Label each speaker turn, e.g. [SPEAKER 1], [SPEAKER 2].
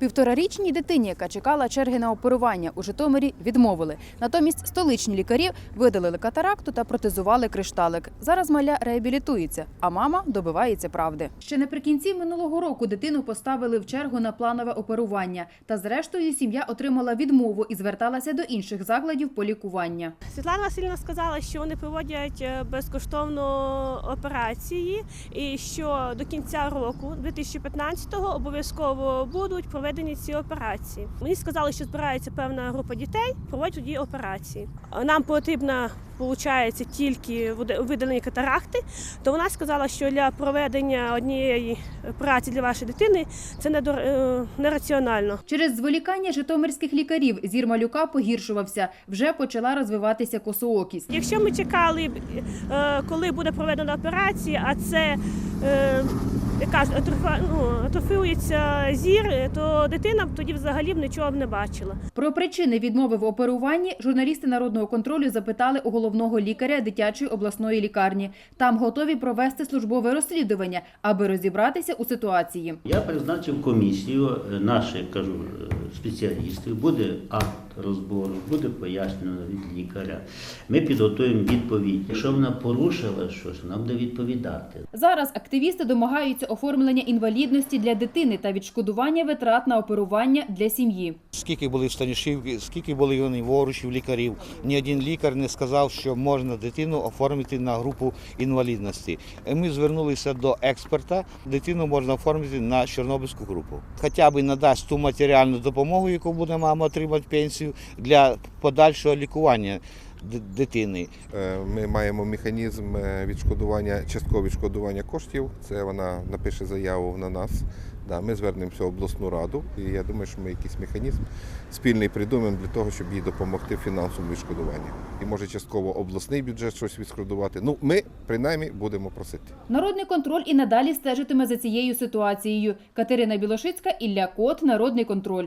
[SPEAKER 1] Півторарічній дитині, яка чекала черги на оперування у Житомирі, відмовили. Натомість столичні лікарі видалили катаракту та протезували кришталик. Зараз маля реабілітується, а мама добивається правди. Ще наприкінці минулого року дитину поставили в чергу на планове оперування. Та зрештою сім'я отримала відмову і зверталася до інших закладів по лікування.
[SPEAKER 2] Світлана Васильівна сказала, що вони проводять е, безкоштовно операції, і що до кінця року, 2015-го, обов'язково будуть проведені ці операції. Мені сказали, що збирається певна група дітей, проводять тоді операції. Нам потрібна Получається тільки вида- видалення катаракти, то вона сказала, що для проведення однієї операції для вашої дитини це е, нераціонально.
[SPEAKER 1] Через зволікання житомирських лікарів зір малюка погіршувався. Вже почала розвиватися косоокість.
[SPEAKER 2] Якщо ми чекали, е, коли буде проведена операція, а це яка ж, атрофа- ну, атрофується зір, то дитина б тоді взагалі б нічого б не бачила.
[SPEAKER 1] Про причини відмови в оперуванні журналісти народного контролю запитали у головного лікаря дитячої обласної лікарні. Там готові провести службове розслідування, аби розібратися у ситуації.
[SPEAKER 3] Я призначив комісію е, наших кажу е, спеціалістів. Буде акт розбору, буде пояснено від лікаря. Ми підготуємо відповідь. Якщо вона порушила щось, вона буде відповідати.
[SPEAKER 1] Зараз активісти домагаються оформлення інвалідності для дитини та відшкодування витрат на оперування для сім'ї.
[SPEAKER 4] Скільки були Станішівки, скільки були вони ворушів, лікарів. Ні один лікар не сказав, що можна дитину оформити на групу інвалідності. Ми звернулися до експерта. Дитину можна оформити на Чорнобильську групу. Хоча б надасть ту матеріальну допомогу, яку буде мама отримати пенсію для подальшого лікування дитини.
[SPEAKER 5] Е, Ми маємо механізм е, відшкодування, часткового відшкодування коштів. Це вона напише заяву на нас. Да, ми звернемося в обласну раду, і я думаю, що ми якийсь механізм спільний придумаємо для того, щоб їй допомогти в фінансовому відшкодуванні. І може частково обласний бюджет щось відшкодувати. Ну, ми принаймні будемо просити.
[SPEAKER 1] Народний контроль і надалі стежитиме за цією ситуацією. Катерина Білошицька, Ілля Кот, Народний контроль.